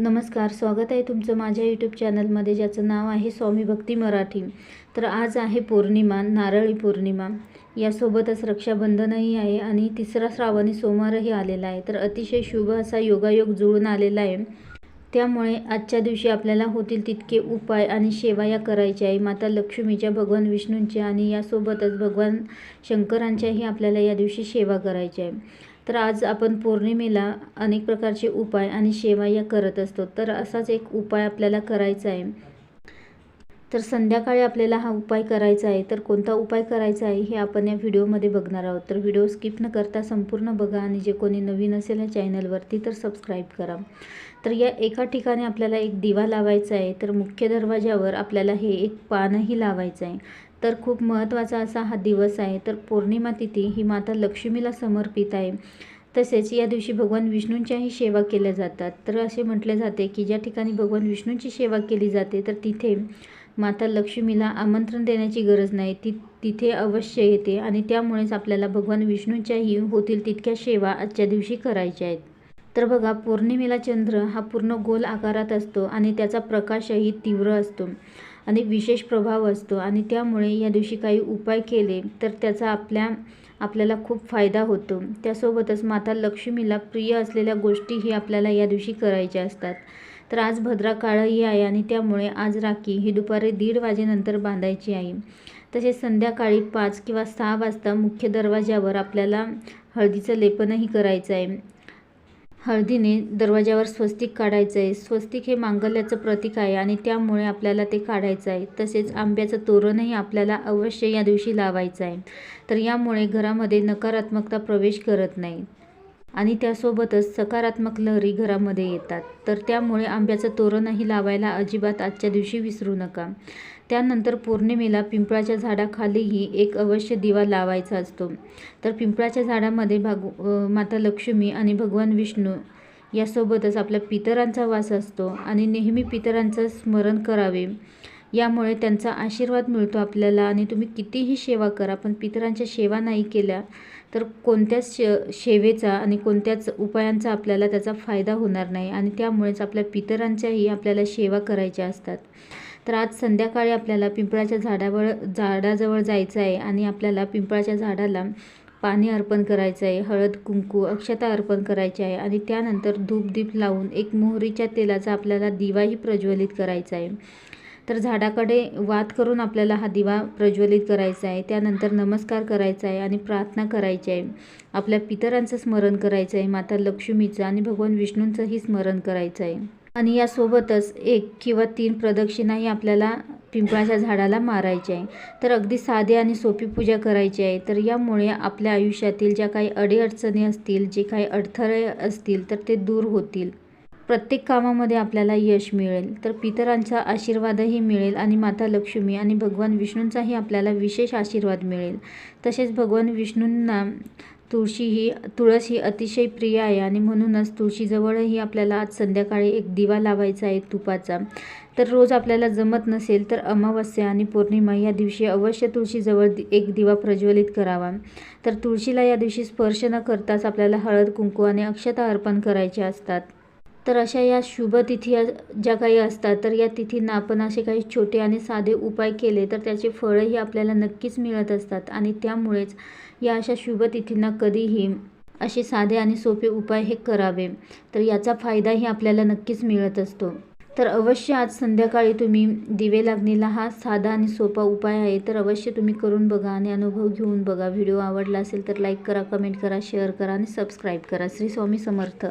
नमस्कार स्वागत आहे तुमचं माझ्या यूट्यूब चॅनलमध्ये ज्याचं नाव आहे स्वामी भक्ती मराठी. तर आज आहे पौर्णिमा नारळी पौर्णिमा. यासोबतच रक्षाबंधनही आहे आणि तिसरा श्रावणी सोमवारही आलेला आहे. तर अतिशय शुभ असा योगायोग जुळून आलेला आहे. त्यामुळे आजच्या दिवशी आपल्याला होतील तितके उपाय आणि सेवा या करायच्या आहे. माता लक्ष्मीच्या भगवान विष्णूंच्या आणि यासोबतच भगवान शंकरांच्याही आपल्याला या दिवशी सेवा करायची आहे. तर आज आपण पौर्णिमेला अनेक प्रकारचे उपाय आणि सेवा या करत असतो. तर असाच एक उपाय आपल्याला करायचा आहे. तर संध्याकाळी आपल्याला हा उपाय करायचा आहे. तर कोणता उपाय करायचा आहे हे आपण या व्हिडिओमध्ये बघणार आहोत. तर व्हिडिओ स्किप न करता संपूर्ण बघा आणि जे कोणी नवीन असेल या चॅनलवरती तर सबस्क्राईब करा. तर या एका ठिकाणी आपल्याला एक दिवा लावायचा आहे. तर मुख्य दरवाजावर आपल्याला हे एक पानही लावायचं आहे. तर खूप महत्त्वाचा असा हा दिवस आहे. तर पौर्णिमा तिथी ही माता लक्ष्मीला समर्पित आहे. तसेच या दिवशी भगवान विष्णूंच्याही सेवा केल्या जातात. तर असे म्हटले जाते की ज्या ठिकाणी भगवान विष्णूंची सेवा केली जाते तर तिथे माता लक्ष्मीला आमंत्रण देण्याची गरज नाही. ती तिथे अवश्य येते आणि त्यामुळेच आपल्याला भगवान विष्णूंच्याही होतील तितक्या सेवा आजच्या दिवशी करायच्या आहेत. तर बघा पौर्णिमेला चंद्र हा पूर्ण गोल आकारात असतो आणि त्याचा प्रकाशही तीव्र असतो. आणि विशेष प्रभाव असतो आणि त्यामुळे या दिवशी काही उपाय केले तर त्याचा आपल्या आपल्याला खूप फायदा होतो. त्यासोबतच माता लक्ष्मीला प्रिय असलेल्या गोष्टीही आपल्याला या दिवशी करायच्या असतात. तर आज भद्रा काळही आहे आणि त्यामुळे आज राखी ही दुपारी दीड वाजेनंतर बांधायची आहे. तसेच संध्याकाळी पाच किंवा सहा वाजता मुख्य दरवाज्यावर आपल्याला हळदीचं लेपनही करायचं आहे. हळदीने दरवाजावर स्वस्तिक काढायचं आहे स्वस्तिक हे मांगल्याचं प्रतीक आहे आणि त्यामुळे आपल्याला ते काढायचं आहे तसेच आंब्याचं तोरणही आपल्याला अवश्य या दिवशी लावायचं आहे तर यामुळे घरामध्ये नकारात्मकता प्रवेश करत नाही. आणि त्यासोबतच सकारात्मक लहरी घरामध्ये येतात. तर त्यामुळे आंब्याचं तोरणही लावायला अजिबात आजच्या दिवशी विसरू नका. त्यानंतर पौर्णिमेला पिंपळाच्या झाडाखालीही एक अवश्य दिवा लावायचा असतो. तर पिंपळाच्या झाडामध्ये भाग माता लक्ष्मी आणि भगवान विष्णू यासोबतच आपल्या पितरांचा वास असतो आणि नेहमी पितरांचं स्मरण करावे. यामुळे त्यांचा आशीर्वाद मिळतो आपल्याला आणि तुम्ही कितीही सेवा करा पण पितरांच्या सेवा नाही केल्या तर कोणत्याच शे सेवेचा आणि कोणत्याच उपायांचा आपल्याला त्याचा फायदा होणार नाही आणि त्यामुळेच आपल्या पितरांच्याही आपल्याला सेवा करायच्या असतात. तर आज संध्याकाळी आपल्याला पिंपळाच्या झाडावर झाडाजवळ जायचं आहे आणि आपल्याला पिंपळाच्या झाडाला पाणी अर्पण करायचं आहे. हळद कुंकू अक्षता अर्पण करायची आहे आणि त्यानंतर धूपदीप लावून एक मोहरीच्या तेलाचा आपल्याला दिवाही प्रज्वलित करायचा आहे. तर झाडाकडे वाद करून आपल्याला हा दिवा प्रज्वलित करायचा आहे. त्यानंतर नमस्कार करायचा आहे आणि प्रार्थना करायची आहे. आपल्या पितरांचं स्मरण करायचं आहे. माता लक्ष्मीचं आणि भगवान विष्णूंचंही स्मरण करायचं आहे. आणि यासोबतच एक किंवा तीन प्रदक्षिणाही आपल्याला पिंपळाच्या झाडाला मारायचे आहे. तर अगदी साधी आणि सोपी पूजा करायची आहे. तर यामुळे आपल्या आयुष्यातील ज्या काही अडीअडचणी असतील जे काही अडथळे असतील तर ते दूर होतील. प्रत्येक कामामध्ये आपल्याला यश मिळेल. तर पितरांचा आशीर्वादही मिळेल आणि माता लक्ष्मी आणि भगवान विष्णूंचाही आपल्याला विशेष आशीर्वाद मिळेल. तसेच भगवान विष्णूंना तुळशी ही तुळस ही अतिशय प्रिय आहे आणि म्हणूनच तुळशीजवळही आपल्याला आज संध्याकाळी एक दिवा लावायचा आहे तुपाचा. तर रोज आपल्याला जमत नसेल तर अमावस्या आणि पौर्णिमा या दिवशी अवश्य तुळशीजवळ एक दिवा प्रज्वलित करावा. तर तुळशीला या दिवशी स्पर्श न करताच आपल्याला हळद कुंकू आणि अक्षता अर्पण करायचे असतात. तर अशा या शुभतिथी ज्या काही असतात तर या तिथींना आपण असे काही छोटे आणि साधे उपाय केले तर त्याचे फळंही आपल्याला नक्कीच मिळत असतात. आणि त्यामुळेच या अशा शुभ तिथींना कधीही असे साधे आणि सोपे उपाय हे करावे. तर याचा फायदाही आपल्याला नक्कीच मिळत असतो. तर अवश्य आज संध्याकाळी तुम्ही दिवे लागणीला हा साधा आणि सोपा उपाय आहे तर अवश्य तुम्ही करून बघा आणि अनुभव घेऊन बघा. व्हिडिओ आवडला असेल तर लाईक करा कमेंट करा शेअर करा आणि सबस्क्राईब करा. श्री स्वामी समर्थ.